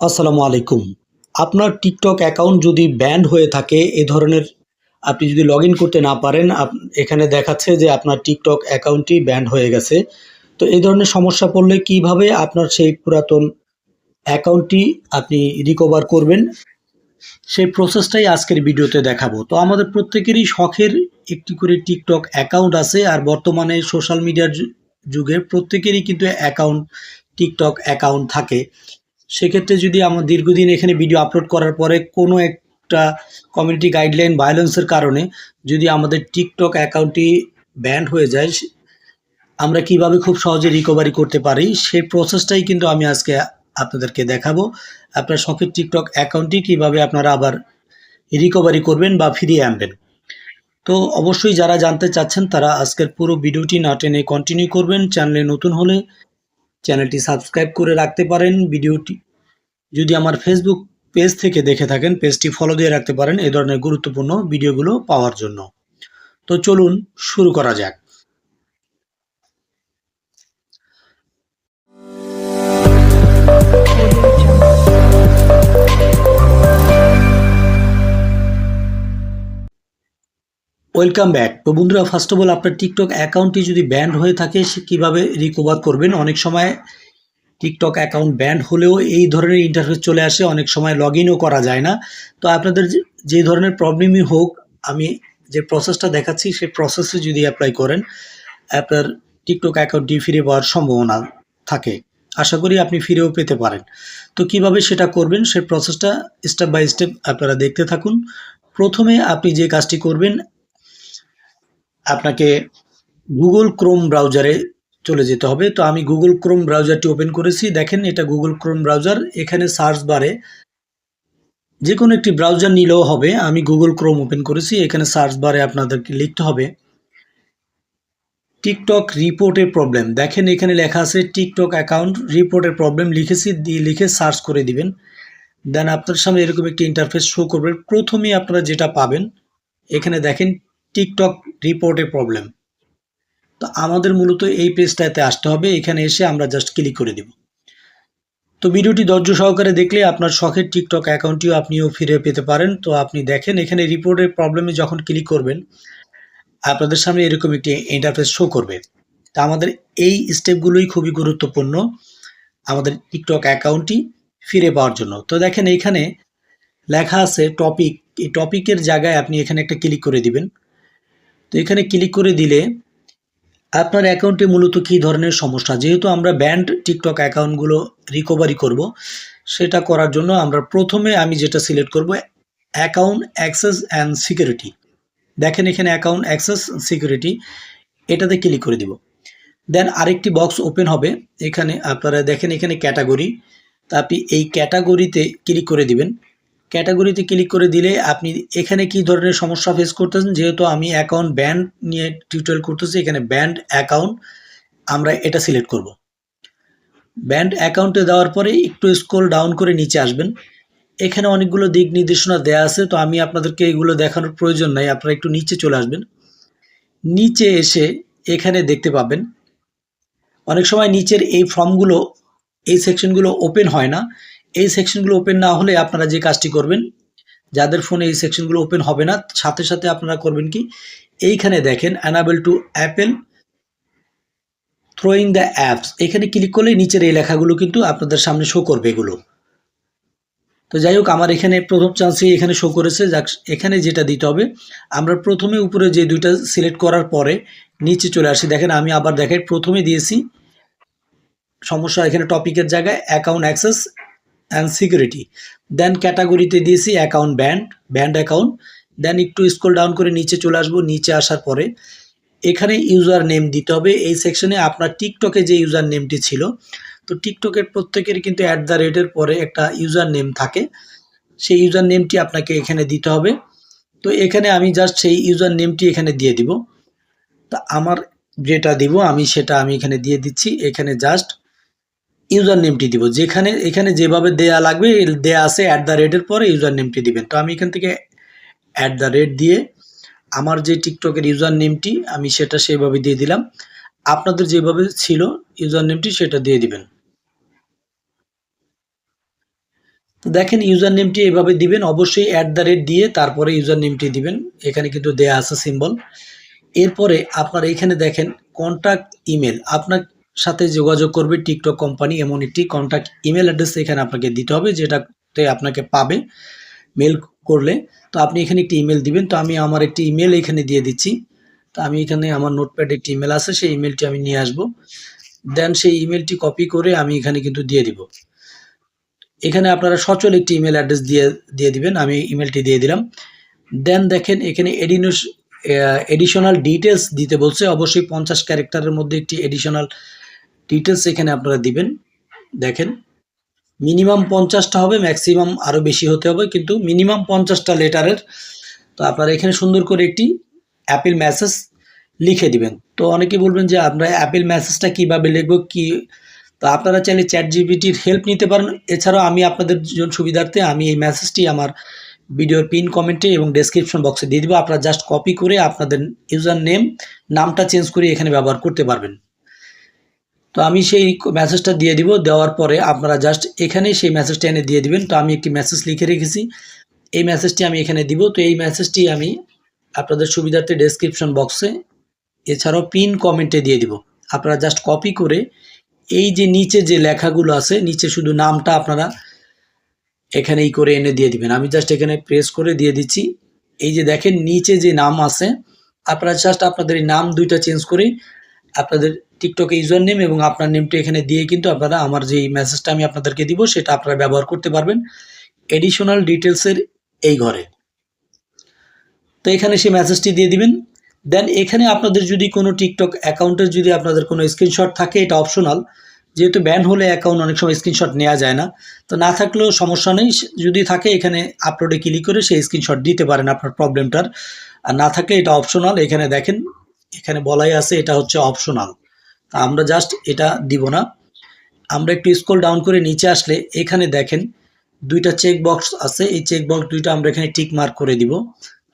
আসসালামু আলাইকুম। আপনার টিকটক অ্যাকাউন্ট যদি ব্যান্ড হয়ে থাকে এ ধরনের, আপনি যদি লগ করতে না পারেন এখানে দেখাচ্ছে যে আপনার টিকটক অ্যাকাউন্টটি ব্যান্ড হয়ে গেছে। তো এই ধরনের সমস্যা পড়লে কীভাবে আপনার সেই পুরাতন অ্যাকাউন্টটি আপনি রিকভার করবেন, সেই প্রসেসটাই আজকের ভিডিওতে দেখাবো। তো আমাদের প্রত্যেকেরই শখের একটি করে টিকটক অ্যাকাউন্ট আছে আর বর্তমানে সোশ্যাল মিডিয়ার যুগে প্রত্যেকেরই কিন্তু অ্যাকাউন্ট, টিকটক অ্যাকাউন্ট থাকে। সেক্ষেত্রে যদি আমার দীর্ঘদিন এখানে ভিডিও আপলোড করার পরে কোনো একটা কমিউনিটি গাইডলাইন ভায়োলেন্সের কারণে যদি আমাদের টিকটক অ্যাকাউন্টটি ব্যান্ড হয়ে যায়, আমরা কীভাবে খুব সহজে রিকভারি করতে পারি, সেই প্রসেসটাই কিন্তু আমি আজকে আপনাদেরকে দেখাবো। আপনার শখের টিকটক অ্যাকাউন্টটি কীভাবে আপনারা আবার রিকভারি করবেন বা ফিরিয়ে আনবেন। তো অবশ্যই যারা জানতে চাচ্ছেন তারা আজকের পুরো ভিডিওটি না টেনে কন্টিনিউ করবেন। চ্যানেলে নতুন হলে চ্যানেলটি সাবস্ক্রাইব করে রাখতে পারেন। ভিডিওটি যদি আমার ফেসবুক পেজ থেকে দেখে থাকেন পেজটি ফলো দিয়ে রাখতে পারেন। এ ধরনের গুরুত্বপূর্ণ ভিডিওগুলো পাওয়ার জন্য। তো চলুন শুরু করা যাক। Welcome back. তো বন্ধুরা ফার্স্ট অফ অল আপনার টিকটক অ্যাকাউন্টটি যদি ব্যান্ড হয়ে থাকে, সে কীভাবে রিকভার করবেন? অনেক সময় টিকটক অ্যাকাউন্ট ব্যান্ড হলেও এই ধরনের ইন্টারফেস চলে আসে, অনেক সময় লগ ইনও করা যায় না। তো আপনাদের যে- ধরনের প্রবলেমই হোক, আমি যে প্রসেসটা দেখাচ্ছি সেই প্রসেসে যদি অ্যাপ্লাই করেন, আপনার টিকটক অ্যাকাউন্টটি ফিরে পাওয়ার সম্ভাবনা থাকে। আশা করি আপনি ফিরেও পেতে পারেন। তো কীভাবে সেটা করবেন সেই প্রসেসটা স্টেপ বাই স্টেপ আপনারা দেখতে থাকুন। প্রথমে আপনি যে কাজটি করবেন আপনাকে গুগল ক্রোম ব্রাউজারে চলে যেতে হবে। তো আমি গুগল ক্রোম ব্রাউজারটি ওপেন করেছি। দেখেন, এটা গুগল ক্রোম ব্রাউজার এখানে সার্চ বারে যে কোনো একটি ব্রাউজার নিলেও হবে। আমি গুগল ক্রোম ওপেন করেছি। এখানে সার্চ বারে আপনাদেরকে লিখতে হবে টিকটক রিপোর্টের প্রবলেম দেখেন, এখানে লেখা আছে টিকটক অ্যাকাউন্ট রিপোর্টের প্রবলেম লিখেছি। দিয়ে লিখে সার্চ করে দিবেন। দেন আপনার সামনে এরকম একটি ইন্টারফেস শো করবে। প্রথমেই আপনারা যেটা পাবেন, এখানে দেখেন টিকটক রিপোর্টের প্রবলেম। তো আমাদের মূলত এই পেজটাতে আসতে হবে। এখানে এসে আমরা জাস্ট ক্লিক করে দিব। তো ভিডিওটি ধৈর্য সহকারে দেখলে আপনার শখের টিকটক অ্যাকাউন্টটিও আপনিও ফিরে পেতে পারেন। তো আপনি দেখেন, এখানে রিপোর্টের প্রবলেমে যখন ক্লিক করবেন, আপনাদের সামনে এরকম একটি ইন্টারফেস শো করবে। তা আমাদের এই স্টেপগুলোই খুবই গুরুত্বপূর্ণ আমাদের টিকটক অ্যাকাউন্টটি ফিরে পাওয়ার জন্য। তো দেখেন এখানে লেখা আছে টপিক এই টপিকের জায়গায় আপনি এখানে একটা ক্লিক করে দিবেন। তো এখানে ক্লিক করে দিলে আপনার অ্যাকাউন্টে মূলত কী ধরনের সমস্যা? যেহেতু আমরা ব্যান্ড টিকটক অ্যাকাউন্টগুলো রিকভারি করব, সেটা করার জন্য আমরা প্রথমে আমি যেটা সিলেক্ট করব অ্যাকাউন্ট অ্যাক্সেস অ্যান্ড সিকিউরিটি দেখেন এখানে অ্যাকাউন্ট অ্যাক্সেস সিকিউরিটি এটাতে ক্লিক করে দিব। দেন আরেকটি বক্স ওপেন হবে, এখানে আপনারা দেখেন এখানে ক্যাটাগরি তা আপনি এই ক্যাটাগরিতে ক্লিক করে দিবেন। ক্যাটাগরিতে ক্লিক করে দিলে আপনি এখানে কি ধরনের সমস্যা ফেস করতেছেন? যেহেতু আমি অ্যাকাউন্ট ব্যান্ড নিয়ে টিউটোরিয়াল করতেছি, এখানে ব্যান্ড অ্যাকাউন্ট আমরা এটা সিলেক্ট করব। ব্যান্ড অ্যাকাউন্টে দেওয়ার পরে একটু স্ক্রল ডাউন করে নিচে আসবেন। এখানে অনেকগুলো দিক নির্দেশনা দেওয়া আছে, তো আমি আপনাদেরকে এগুলো দেখানোর প্রয়োজন নাই, আপনারা একটু নিচে চলে আসবেন। নিচে এসে এখানে দেখতে পাবেন, অনেক সময় নিচের এই ফর্মগুলো এই সেকশনগুলো ওপেন হয় না। এই সেকশনগুলো ওপেন না হলে আপনারা যে কাজটি করবেন, যাদের ফোনে এই সেকশনগুলো ওপেন হবে না, সাথে সাথে আপনারা করবেন কি? এইখানে দেখেন enable to appeal throwing the apps এখানে ক্লিক করলে নিচের এই লেখাগুলো কিন্তু আপনাদের সামনে শো করবে এগুলো। তো যাই হোক, আমার এখানে প্রথম চান্সেই এখানে শো করেছে। যাক, এখানে যেটা দিতে হবে, আমরা প্রথমে উপরে যে দুইটা সিলেক্ট করার পরে নিচে চলে আসি। দেখেন, আমি আবার দেখাই, প্রথমে দিয়েছি সমস্যা এখানে টপিকের জায়গায় account access and security then ক্যাটাগরিতে দিয়েছি account banned banned account then একটু স্ক্রল ডাউন করে নিচে চলে আসব, নিচে আসার পরে। এখানে ইউজার নেম দিতে হবে। এই সেকশনে আপনার টিকটকে যে ইউজার নেমটি ছিল, তো টিকটকের প্রত্যেকের কিন্তু অ্যাট দ্য রেটের পরে একটা ইউজার নেম থাকে। সেই ইউজার নেমটি আপনাকে এখানে দিতে হবে। তো এখানে আমি জাস্ট সেই ইউজার নেমটি এখানে দিয়ে দিব। তা আমার যেটা দিব, আমি সেটা আমি এখানে দিয়ে দিচ্ছি। এখানে জাস্ট ইউজার নেমটি দিব। যেখানে, এখানে যেভাবে দেয়া লাগবে দেয়া আছে অ্যাট দ্য রেটের পরে ইউজার নেমটি দিবেন। তো আমি এখান থেকে অ্যাট দ্য রেট দিয়ে আমার যে টিকটকের ইউজার নেমটি আমি সেটা সেভাবে দিয়ে দিলাম। আপনাদের যেভাবে ছিল ইউজার নেমটি সেটা দিয়ে দিবেন। দেখেন ইউজার নেমটি এভাবে দিবেন। অবশ্যই অ্যাট দ্য রেট দিয়ে তারপরে ইউজার নেমটি দিবেন। এখানে কিন্তু দেয়া আছে সিম্বল এরপরে আপনার এখানে দেখেন কন্ট্যাক্ট ইমেল আপনার সাথে যোগাযোগ করবে টিকটক কোম্পানি এমন একটি কন্ট্যাক্ট ইমেল অ্যাড্রেস এখানে আপনাকে দিতে হবে, যেটাতে আপনাকে পাবে। মেল করলে তো আপনি এখানে একটি ইমেল দিবেন। তো আমি আমার একটি ইমেল এখানে দিয়ে দিচ্ছি। তো আমি এখানে আমার নোটপ্যাড একটি ইমেল আছে, সেই ইমেলটি আমি নিয়ে আসব। দেন সেই ইমেলটি কপি করে আমি এখানে কিন্তু দিয়ে দিব। এখানে আপনারা সচল একটি ইমেল অ্যাড্রেস দিয়ে দিয়ে দিবেন। আমি ইমেলটি দিয়ে দিলাম। দেন দেখেন, এখানে এডিনোস এডিশনাল ডিটেলস দিতে বলছে। অবশ্যই পঞ্চাশ ক্যারেক্টারের মধ্যে একটি এডিশনাল ডিটেলস এখানে আপনারা দিবেন। দেখেন মিনিমাম পঞ্চাশটা হবে ম্যাক্সিমাম আরও বেশি হতে হবে, কিন্তু মিনিমাম পঞ্চাশটা লেটারের, তো আপনারা এখানে সুন্দর করে একটি অ্যাপেল মেসেজ লিখে দিবেন। তো অনেকে বলবেন যে, আমরা অ্যাপেল মেসেজটা কীভাবে লিখব, কি? তো আপনারা চাইলে চ্যাট জিবিটির হেল্প নিতে পারেন। এছাড়াও আমি আপনাদের জন্য সুবিধার্থে আমি এই মেসেজটি আমার ভিডিওর পিন কমেন্টে এবং ডেসক্রিপশন বক্সে দিয়ে দিব। আপনারা জাস্ট কপি করে আপনাদের ইউজার নেম নামটা চেঞ্জ করে এখানে ব্যবহার করতে পারবেন। তো আমি সেই মেসেজটা দিয়ে দিব, দেওয়ার পরে আপনারা জাস্ট এখানেই সেই মেসেজটা এনে দিয়ে দিবেন। তো আমি একটি মেসেজ লিখে রেখেছি। এই মেসেজটি আমি এখানে দিব। তো এই মেসেজটি আমি আপনাদের সুবিধার্থে ডেসক্রিপশন বক্সে এছাড়াও পিন কমেন্টে দিয়ে দিব। আপনারা জাস্ট কপি করে এই যে নিচে যে লেখাগুলো আছে, নিচে শুধু নামটা আপনারা এখানেই করে এনে দিয়ে দিবেন। আমি জাস্ট এখানে প্রেস করে দিয়ে দিচ্ছি। এই যে দেখেন, নিচে যে নাম আছে, আপনারা জাস্ট আপনাদের নাম দুইটা চেঞ্জ করে আপনাদের টিকটকে ইউজার নেম এবং আপনার নেমটি এখানে দিয়ে কিন্তু আপনারা আমার যে মেসেজটা আমি আপনাদেরকে দিব, সেটা আপনারা ব্যবহার করতে পারবেন এডিশনাল ডিটেলসের এই ঘরে। তো এখানে সেই মেসেজটি দিয়ে দিবেন। দেন এখানে আপনাদের যদি কোনো টিকটক অ্যাকাউন্টের যদি আপনাদের কোনো স্ক্রিনশট থাকে, এটা অপশনাল যেহেতু ব্যান হলে অ্যাকাউন্ট অনেক সময় স্ক্রিনশট নেওয়া যায় না। তো না থাকলেও সমস্যা নেই। যদি থাকে, এখানে আপলোডে ক্লিক করে সেই স্ক্রিনশট দিতে পারেন আপনার প্রবলেমটার আর না থাকলে এটা অপশনাল এখানে দেখেন, এখানে বলাই আছে, এটা হচ্ছে অপশনাল আমরা জাস্ট এটা দিব না। আমরা একটু স্ক্রল ডাউন করে নিচে আসলে এখানে দেখেন দুইটা চেক বক্স আছে, এই চেক বক্স দুইটা আমরা এখানে টিক মার্ক করে দিব।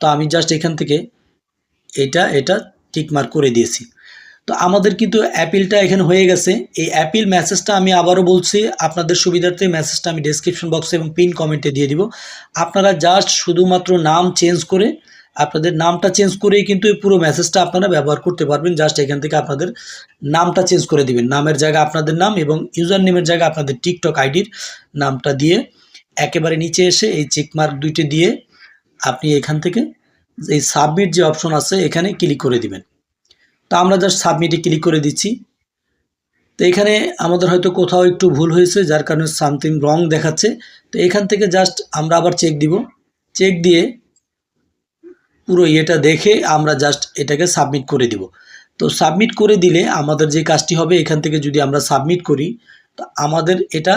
তো আমি জাস্ট এখান থেকে এটা এটা টিক মার্ক করে দিয়েছি। তো আমাদের কিন্তু অ্যাপিলটা এখানে হয়ে গেছে। এই অ্যাপিল মেসেজটা আমি আবারও বলছি, আপনাদের সুবিধার্থে মেসেজটা আমি ডেসক্রিপশন বক্সে এবং পিন কমেন্টে দিয়ে দিব। আপনারা জাস্ট শুধুমাত্র নাম চেঞ্জ করে আপনাদের নামটা চেঞ্জ করেই কিন্তু এই পুরো মেসেজটা আপনারা ব্যবহার করতে পারবেন। জাস্ট এখান থেকে আপনাদের নামটা চেঞ্জ করে দিবেন। নামের জায়গায় আপনাদের নাম এবং ইউজার নেমের জায়গায় আপনাদের টিকটক আইডির নামটা দিয়ে একেবারে নিচে এসে এই চেকমার্ক দুইটি দিয়ে আপনি এখান থেকে এই সাবমিট যে অপশন আছে, এখানে ক্লিক করে দিবেন। তো আমরা জাস্ট সাবমিটে ক্লিক করে দিচ্ছি। তো এখানে আমাদের হয়তো কোথাও একটু ভুল হয়েছে, যার কারণে সামথিং রং দেখাচ্ছে। তো এখান থেকে জাস্ট আমরা আবার চেক দিব। চেক দিয়ে পুরো ইয়েটা দেখে আমরা জাস্ট এটাকে সাবমিট করে দিব। তো সাবমিট করে দিলে আমাদের যে কাজটি হবে, এখান থেকে যদি আমরা সাবমিট করি, তো আমাদের এটা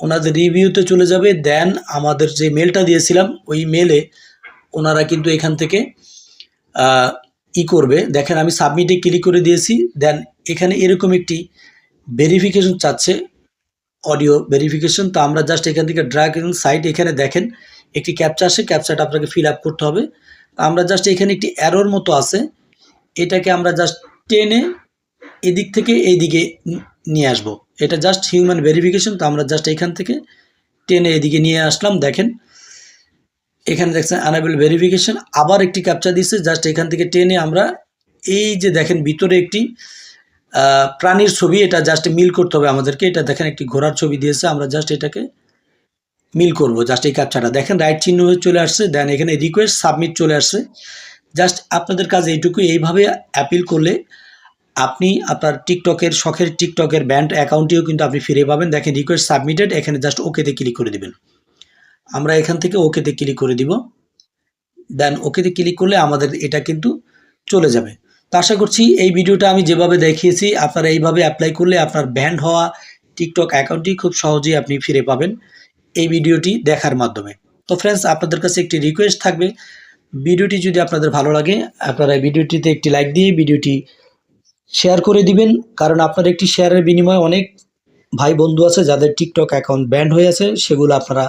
ওনাদের রিভিউতে চলে যাবে। দেন আমাদের যে মেলটা দিয়েছিলাম, ওই মেলে ওনারা কিন্তু এখান থেকে ই করবে। দেখেন, আমি সাবমিটে ক্লিক করে দিয়েছি। দেন এখানে এরকম একটি ভেরিফিকেশন চাচ্ছে অডিও ভেরিফিকেশন তো আমরা জাস্ট এখান থেকে ড্রাগ সাইট এখানে দেখেন, একটি ক্যাপচা আসে ক্যাপচাটা আপনাকে ফিল আপ করতে হবে। আমরা জাস্ট এখানে একটি অ্যারোর মতো আছে। এটাকে আমরা জাস্ট টেনে এদিক থেকে এই দিকে নিয়ে আসব। এটা জাস্ট হিউম্যান ভেরিফিকেশন তো আমরা জাস্ট এখান থেকে টেনে এদিকে নিয়ে আসলাম, দেখেন। এখানে দেখছেন অ্যানাবেল ভেরিফিকেশন আবার একটি ক্যাপচা দিচ্ছে জাস্ট এখান থেকে টেনে আমরা এই যে দেখেন ভিতরে একটি প্রাণীর ছবি, এটা জাস্ট মিল করতে হবে আমাদেরকে। এটা দেখেন একটি ঘোড়ার ছবি দিয়েছে, আমরা জাস্ট এটাকে মিল করব জাস্ট এই ক্যাপচাটা দেখেন রাইট চিহ্ন হয়ে চলে আসছে দেন এখানে রিকোয়েস্ট সাবমিট চলে আসছে। জাস্ট আপনাদের কাজ এইটুকু এইভাবে অ্যাপিল করলে আপনি আপনার টিকটকের, শখের টিকটকের ব্যান্ড অ্যাকাউন্টেও কিন্তু আপনি ফিরে পাবেন। দেখেন রিকোয়েস্ট সাবমিটেড এখানে জাস্ট ওকেতে ক্লিক করে দিবেন। আমরা এখান থেকে ওকেতে ক্লিক করে দিব। দেন ওকেতে ক্লিক করলে আমাদের এটা কিন্তু চলে যাবে। তো আশা করছি এই ভিডিওটা আমি যেভাবে দেখিয়েছি, আপনারা এইভাবে অ্যাপ্লাই করলে আপনার ব্যান্ড হওয়া, টিকটক অ্যাকাউন্টটি খুব সহজেই আপনি ফিরে পাবেন। এই ভিডিওটি দেখার মাধ্যমে। তো ফ্রেন্ডস আপনাদের কাছে একটি রিকোয়েস্ট থাকবে। ভিডিওটি যদি আপনাদের ভালো লাগে, আপনারা ভিডিওটিতে একটি লাইক দিয়ে ভিডিওটি শেয়ার করে দিবেন। কারণ আপনার একটি শেয়ারের বিনিময়ে অনেক ভাই বন্ধু আছে যাদের টিকটক অ্যাকাউন্ট ব্যান্ড হয়ে আছে, সেগুলো আপনারা,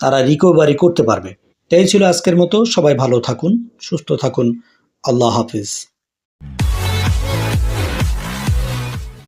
তারা রিকভারি করতে পারবে। তাই ছিল আজকের মতো। সবাই ভালো থাকুন, সুস্থ থাকুন। আল্লাহ হাফিজ।